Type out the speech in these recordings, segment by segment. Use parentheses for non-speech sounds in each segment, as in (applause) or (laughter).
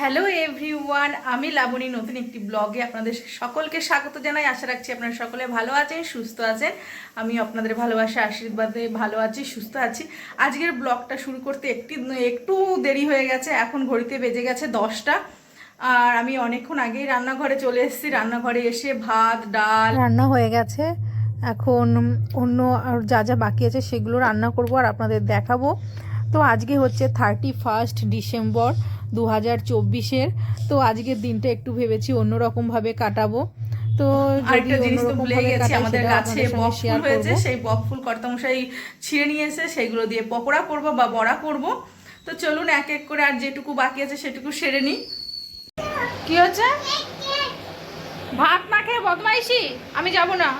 Hello everyone আমি লাবণী, নতুন একটি ব্লগে আপনাদের সকলকে স্বাগত জানাই। আশা রাখছি আপনারা সকলে ভালো আছেন, সুস্থ আছেন। আমি আপনাদের ভালোবাসা, আশীর্বাদে ভালো আছি, সুস্থ আছি। আজকের ব্লগটা শুরু করতে একটি, একটু দেরি হয়ে গেছে, এখন ঘড়িতে বেজে গেছে দশটা। আর আমি অনেকক্ষণ আগেই রান্নাঘরে চলে এসেছি। রান্নাঘরে এসে ভাত, ডাল, রান্না হয়ে গেছে। এখন অন্য আর যা যা বাকি আছে সেগুলো রান্না করব আর আপনাদের দেখাবো। তো আজকে হচ্ছে থার্টি ফার্স্ট ডিসেম্বর দু হাজার চব্বিশের। তো আজকের দিনটা একটু ভেবেছি অন্যরকমভাবে কাটাবো। তো আরেকটা জিনিস তো ভুলে গেছি আমাদের সেটা গাছে আপনাদের সঙ্গে বক শেয়ার ফুল হয়েছে সেই বক ফুল কর্তামশাই ছিঁড়ে নিয়ে এসে সেইগুলো দিয়ে পকোড়া করব বা বড়া করব। তো চলুন এক এক করে আর যেটুকু বাকি আছে সেটুকু সেরে নিই। কি হচ্ছে ভাত না খেয়ে বদমাইশি? আমি যাব না।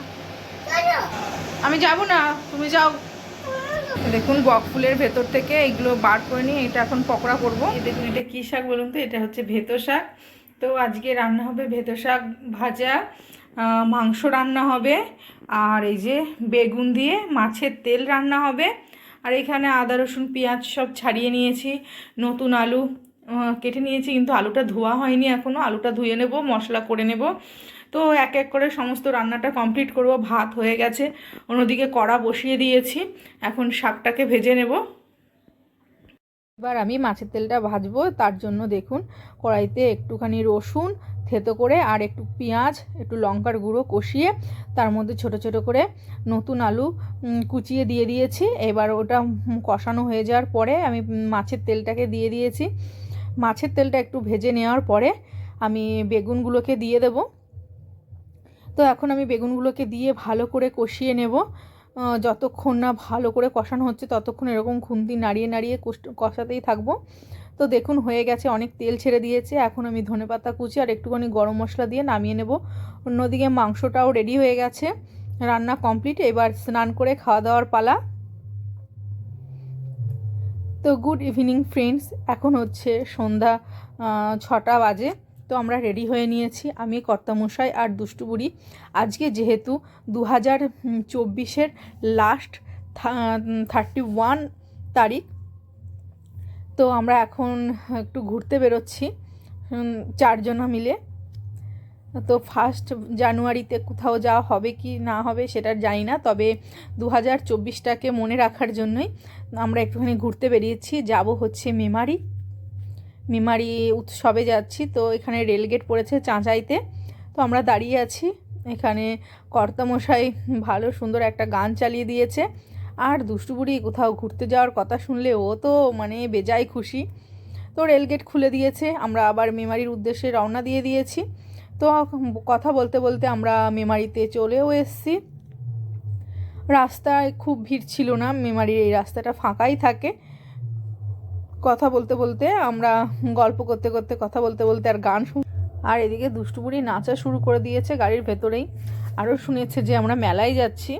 আমি যাব না তুমি যাও। দেখুন, বক ফুলের ভেতর থেকে এইগুলো বার করে নিয়ে এটা এখন পকোড়া করব। দেখুন, এটা কী শাক বলুন তো? এটা হচ্ছে ভেতো শাক। তো আজকে রান্না হবে ভেতো শাক ভাজা মাংস রান্না হবে, আর এই যে বেগুন দিয়ে মাছের তেল রান্না হবে। আর এখানে আদা, রসুন, পেঁয়াজ সব ছাড়িয়ে নিয়েছি। নতুন আলু কেটে নিয়েছি, কিন্তু আলুটা ধোয়া হয়নি এখনও আলুটা ধুয়ে নেব, মশলা করে নেব। তো এক এক করে সমস্ত রান্নাটা কমপ্লিট করব, ভাত হয়ে গেছে। অন্যদিকে কড়া বসিয়ে দিয়েছি, এখন শাকটাকে ভেজে নেব। এবার আমি মাছের তেলটা ভাজবো, তার জন্য দেখুন, কড়াইতে একটুখানি রসুন থেতো করে আর একটু পেঁয়াজ, একটু লঙ্কার গুঁড়ো কষিয়ে তার মধ্যে ছোট ছোট করে নতুন আলু কুচিয়ে দিয়ে দিয়েছি। এবার ওটা কষানো হয়ে যাওয়ার পরে আমি মাছের তেলটাকে দিয়ে দিয়েছি। মাছের তেলটা একটু ভেজে নেওয়ার পরে আমি বেগুনগুলোকে দিয়ে দেব। তো এখন আমি বেগুনগুলোকে দিয়ে ভালো করে কষিয়ে নেব। যতক্ষণ না ভালো করে কষানো হচ্ছে ততক্ষণ এরকম খুন্তি নাড়িয়ে নাড়িয়ে কষাতেই থাকব। তো দেখুন হয়ে গেছে, অনেক তেল ছেড়ে দিয়েছে। এখন আমি ধনেপাতা কুচি আর একটুখানি গরম মশলা দিয়ে নামিয়ে নেব। অন্যদিকে মাংসটাও রেডি হয়ে গেছে। রান্না কমপ্লিট এবার স্নান করে খাওয়া দাওয়ার পালা। তো গুড ইভিনিং ফ্রেন্ডস, এখন হচ্ছে সন্ধ্যা ছটা বাজে, তো আমরা রেডি হয়ে নিয়েছি, আমি, কর্তামশাই আর দুষ্টুবুড়ি আজকে যেহেতু দু হাজার চব্বিশের লাস্ট থার্টি ওয়ান তারিখ, তো আমরা এখন একটু ঘুরতে বেরোচ্ছি চারজনা মিলে। তো ফার্স্ট জানুয়ারিতে কোথাও যাওয়া হবে কি না হবে সেটা জানি না, তবে দু হাজার চব্বিশটাকে মনে রাখার জন্যই আমরা একটুখানি ঘুরতে বেরিয়েছি। যাব হচ্ছে মেমারি। মেমারি উৎসবে যাচ্ছি, তো এখানে রেলগেট পড়েছে চাঁচাইতে। তো আমরা দাঁড়িয়ে আছি। এখানে কর্তামশাই ভালো সুন্দর একটা গান চালিয়ে দিয়েছে। আর দুষ্টুবুড়ি কোথাও ঘুরতে যাওয়ার কথা শুনলে ও তো মানে বেজায় খুশি। তো রেলগেট খুলে দিয়েছে। আমরা আবার মেমারির উদ্দেশ্যে রওনা দিয়ে দিয়েছি। তো কথা বলতে বলতে আমরা মেমারিতে চলেও এসেছি। রাস্তায় খুব ভিড় ছিল না, মেমারির এই রাস্তাটা ফাঁকাই থাকে। কথা বলতে বলতে আমরা গল্প করতে করতে, কথা বলতে বলতে আর গান শুন আর এদিকে দুষ্টুবুড়ি নাচা শুরু করে দিয়েছে গাড়ির ভেতরেই। আরও শুনেছে যে আমরা মেলায় যাচ্ছি।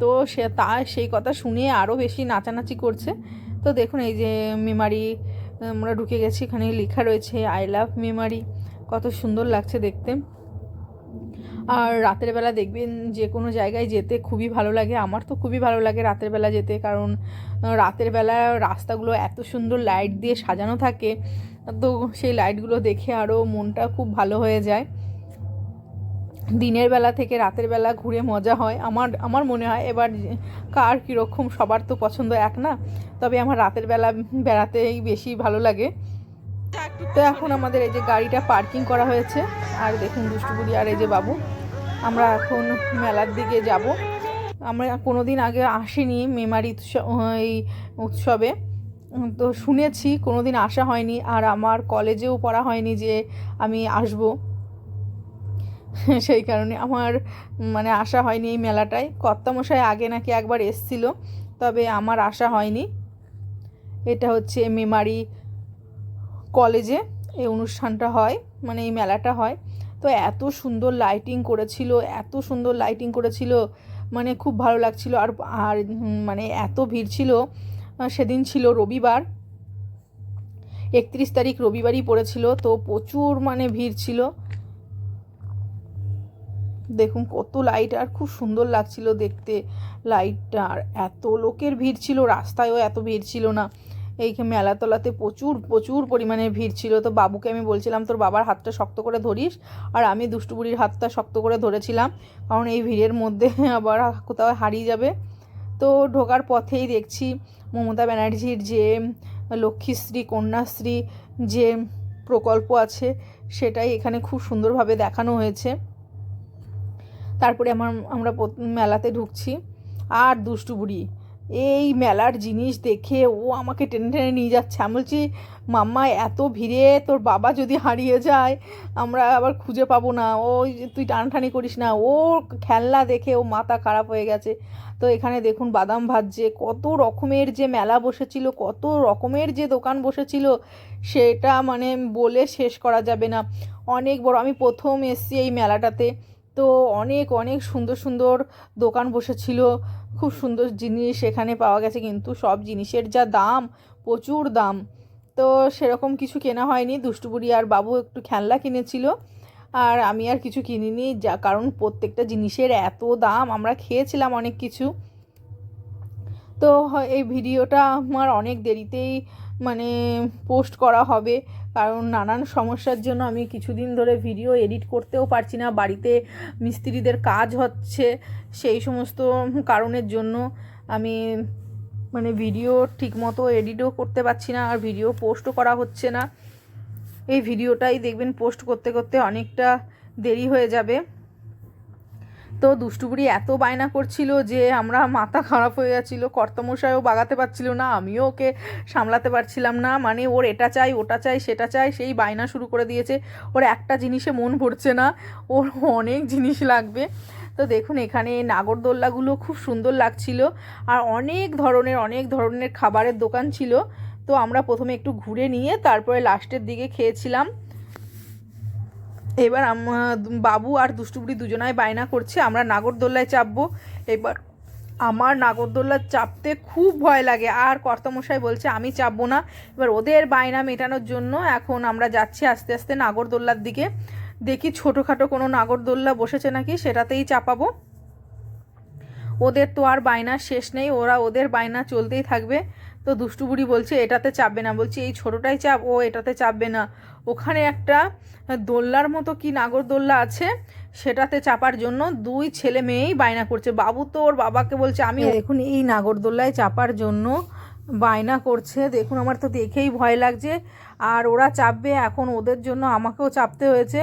তো সে তা সেই কথা শুনে আরও বেশি নাচানাচি করছে। তো দেখুন এই যে মেমারি, আমরা ঢুকে গেছি, এখানে লেখা রয়েছে আই লাভ মেমারি কত সুন্দর লাগছে দেখতে। আর রাতের বেলা দেখবেন যে কোনো জায়গায় যেতে খুবই ভালো লাগে। আমার তো খুবই ভালো লাগে রাতের বেলা যেতে কারণ রাতের বেলা রাস্তাগুলো এত সুন্দর লাইট দিয়ে সাজানো থাকে, তো সেই লাইটগুলো দেখে আরও মনটা খুব ভালো হয়ে যায়। দিনের বেলা থেকে রাতের বেলা ঘুরে মজা হয়। আমার আমার মনে হয় এবার কার কীরকম সবার তো পছন্দ এক না, তবে আমার রাতের বেলা বেড়াতেই বেশি ভালো লাগে। তো এখন আমাদের এই যে গাড়িটা পার্কিং করা হয়েছে। আর দেখুন দুষ্টুপুরি আর এই যে বাবু। আমরা এখন মেলার দিকে যাব। আমরা কোনো দিন আগে আসিনি মেমারি উৎস- এই উৎসবে। তো শুনেছি কোনো দিন আসা হয়নি। আর আমার কলেজেও পড়া হয়নি যে আমি আসব। সেই কারণে আমার মানে আসা হয়নি এই মেলাটায়। কর্তামশাই আগে নাকি একবার এসছিল, তবে আমার আসা হয়নি। এটা হচ্ছে মেমারি কলেজে এই অনুষ্ঠানটা হয় মানে এই মেলাটা হয়। তো এত সুন্দর লাইটিং করেছিল, এত সুন্দর লাইটিং করেছিল মানে খুব ভালো লাগছিল। আর আর মানে এত ভিড় ছিল সেদিন ছিল রবিবার। একত্রিশ তারিখ রবিবারই পড়েছিল, তো প্রচুর মানে ভিড় ছিল। দেখুন কত লাইট আর খুব সুন্দর লাগছিল দেখতে লাইটটা আর এত লোকের ভিড় ছিল, রাস্তায়ও এত ভিড় ছিল না। এই মেলাতলাতে প্রচুর প্রচুর পরিমাণে ভিড় ছিল। তো বাবুকে আমি বলছিলাম, তোর বাবার হাতটা শক্ত করে ধরিস। আর আমি দুষ্টুবুড়ির হাতটা শক্ত করে ধরেছিলাম। কারণ এই ভিড়ের মধ্যে (laughs) আবার কোথাও হারিয়ে যাবে। তো ঢোকার পথেই দেখছি মমতা ব্যানার্জির যে লক্ষ্মীশ্রী, কন্যাশ্রী যে প্রকল্প আছে, সেটাই এখানে খুব সুন্দরভাবে দেখানো হয়েছে। তারপরে আমার, আমরা মেলাতে ঢুকছি। আর দুষ্টু বুড়ি এই মেলার জিনিস দেখে ও আমাকে টেনে টেনে নিয়ে যাচ্ছে। আমি বলছি, মাম্মা, এত ভিড়ে তোর বাবা যদি হারিয়ে যায়, আমরা আবার খুঁজে পাবো না। ওই তুই টানটানি করিস না। ও খেলনা দেখে ও মাথা খারাপ হয়ে গেছে। তো এখানে দেখুন বাদাম ভাজছে। কত রকমের যে মেলা বসেছিল, কত রকমের যে দোকান বসেছিল, সেটা মানে বলে শেষ করা যাবে না। অনেক বড়, আমি প্রথম এসছি এই মেলাটাতে। তো অনেক অনেক সুন্দর সুন্দর দোকান বসেছিল। খুব সুন্দর জিনিস এখানে পাওয়া গেছে, কিন্তু সব জিনিসের যা দাম, প্রচুর দাম। তো সেরকম কিছু কেনা হয়নি। দুষ্টুবুড়ি আর বাবু একটু খেলনা কিনেছিল, আর আমি আর কিছু কিনিনি, যা কারণ প্রত্যেকটা জিনিসের এত দাম, আমরা খেয়েছিলাম অনেক কিছু। তো এই ভিডিওটা আমার অনেক দেরিতেই মানে পোস্ট করা হবে। কারণ নানান সমস্যার জন্য আমি কিছুদিন ধরে ভিডিও এডিট করতেও পারছি না। বাড়িতে মিস্ত্রিদের কাজ হচ্ছে সেই সমস্ত কারণের জন্য আমি মানে ভিডিও ঠিকমতো এডিটও করতে পারছি না, আর ভিডিও পোস্টও করা হচ্ছে না। এই ভিডিওটাই দেখবেন পোস্ট করতে করতে অনেকটা দেরি হয়ে যাবে। তো দুষ্টুবুড়ি, এত বায়না করছিল যে আমরা মাথা খারাপ হয়ে যাচ্ছিল, কর্তমশাইও বাগাতে পারছিল না, আমিও ওকে সামলাতে পারছিলাম না মানে ওর এটা চাই, ওটা চাই, সেটা চাই, সেই বায়না শুরু করে দিয়েছে। ওর একটা জিনিসে মন ভরছে না, ওর অনেক জিনিস লাগবে। তো দেখুন, এখানে নাগরদোল্লাগুলো খুব সুন্দর লাগছিল, আর অনেক ধরনের অনেক ধরনের খাবারের দোকান ছিল। তো আমরা প্রথমে একটু ঘুরে নিয়ে তারপরে লাস্টের দিকে খেয়েছিলাম। এবার বাবু আর দুষ্টুবুড়ি দুজনাই বায়না করছে, আমরা নাগরদোল্লায় চাপবো। এবার আমার নাগরদোল্লা চাপতে খুব ভয় লাগে। আর কর্তামশাই বলছে, আমি চাপবো না। এবার ওদের বায়না মেটানোর জন্য এখন আমরা যাচ্ছি আস্তে আস্তে নাগরদোল্লার দিকে। দেখি ছোটোখাটো কোনো নাগরদোল্লা বসেছে নাকি, সেটাতেই চাপাবো। ওদের তো আর বায়নার শেষ নেই, ওরা ওদের বায়না চলতেই থাকবে। তো দুষ্টু বুড়ি বলছে, এটাতে চাপবে না। বলছি, এই ছোটোটাই চাপ, ও এটাতে চাপবে না। ওখানে একটা দোল্লার মতো কি নাগরদোল্লা আছে সেটাতে চাপার জন্য দুই ছেলে মেয়েই বায়না করছে। বাবু তো ওর বাবাকে বলছে আমি দেখুন এই নাগরদোল্লায় চাপার জন্য বায়না করছে। দেখুন আমার তো দেখেই ভয় লাগছে। আর ওরা চাপবে এখন ওদের জন্য আমাকেও চাপতে হয়েছে।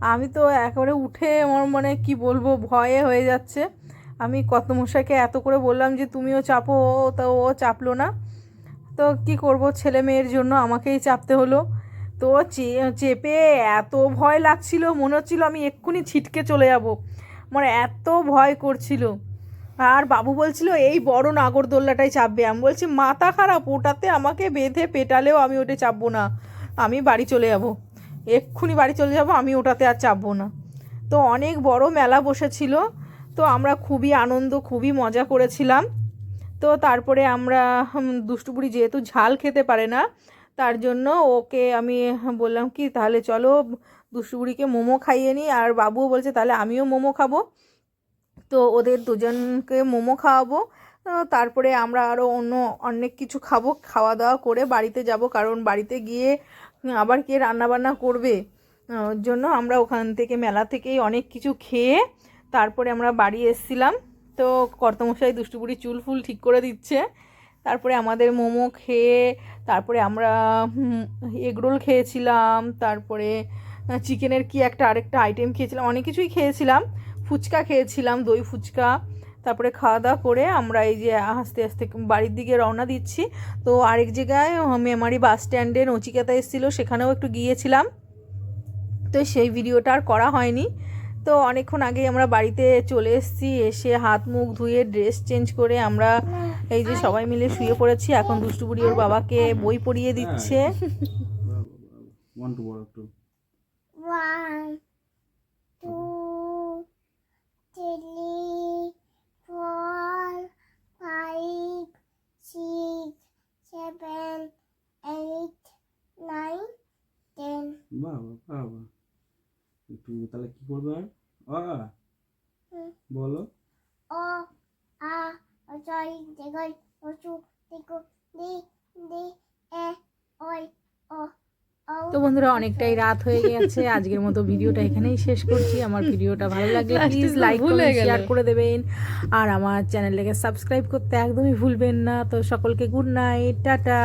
আমি তো একেবারে উঠে আমার মানে কি বলব ভয়ে হয়ে যাচ্ছে। আমি কত মশাইকে এত করে বললাম যে তুমিও চাপো। ও- তো ও চাপলো না। তো কি করব ছেলে মেয়ের জন্য আমাকেই চাপতে হলো। তো চেপে এত ভয় লাগছিল, মনে হচ্ছিল আমি এক্ষুনি ছিটকে চলে যাব। আমার এত ভয় করছিল। আর বাবু বলছিল, এই বড় নাগরদোল্লাটাই চাপবে। আমি বলছি, মাথা খারাপ, ওটাতে আমাকে বেঁধে পেটালেও আমি ওটা চাপবো না। আমি বাড়ি চলে যাব। এক্ষুনি বাড়ি চলে যাব, আমি ওটাতে আর চাপবো না। তো অনেক বড় মেলা বসেছিল। তো আমরা খুবই আনন্দ, খুবই মজা করেছিলাম। তো তারপরে আমরা দুষ্টুপুরি যেহেতু ঝাল খেতে পারে না তার জন্য ওকে আমি বললাম কি, তাহলে চলো দুষ্টুপুরিকে মোমো খাইয়ে নিই। আর বাবুও বলছে, তাহলে আমিও মোমো খাব। তো ওদের দুজনকে মোমো খাওয়াবো। তারপরে আমরা আরও অন্য অনেক কিছু খাব খাওয়া দাওয়া করে বাড়িতে যাব। কারণ বাড়িতে গিয়ে আবার কে রান্নাবান্না করবে? জন্য আমরা ওখান থেকে, মেলা থেকেই অনেক কিছু খেয়ে তারপরে আমরা বাড়ি এসেছিলাম। তো কর্তমশাই দুষ্টুপুরি চুল ফুল ঠিক করে দিচ্ছে। তারপরে আমাদের মোমো খেয়ে, তারপরে আমরা এগরোল খেয়েছিলাম, তারপরে চিকেনের কি একটা আরেকটা আইটেম খেয়েছিলাম, অনেক কিছুই খেয়েছিলাম। ফুচকা খেয়েছিলাম, দই ফুচকা। তারপরে খাওয়া দাওয়া করে আমরা এই যে আস্তে আস্তে বাড়ির দিকে রওনা দিচ্ছি। তো আরেক জায়গায় মেমারি বাস স্ট্যান্ডে নচিকেতা এসেছিল, সেখানেও একটু গিয়েছিলাম। তো সেই ভিডিওটা আর করা হয়নি। তো অনেকক্ষণ আগেই আমরা বাড়িতে চলে এসেছি, এসে হাত মুখ ধুয়ে ড্রেস চেঞ্জ করে আমরা এই যে সবাই মিলে শুয়ে পড়েছি এখন দুষ্টুবুড়ি ওর বাবাকে বই পড়িয়ে দিচ্ছে। ওয়ান টু বড় একটু eight, nine, ten. বাবা বাবা একটু তাহলে কি করবে আর। বলো। A, de gol O, su they de de e এ ওই ও ও তো বন্ধুরা অনেকটাই রাত হয়ে গেছে আজকের মতো ভিডিওটা এখানেই শেষ করছি। আমার ভিডিওটা ভালো লাগলে প্লিজ লাইক ভুল শেয়ার করে দেবেন। আর আমার চ্যানেলটাকে সাবস্ক্রাইব করতে একদমই ভুলবেন না। তো সকলকে গুড নাইট টাটা।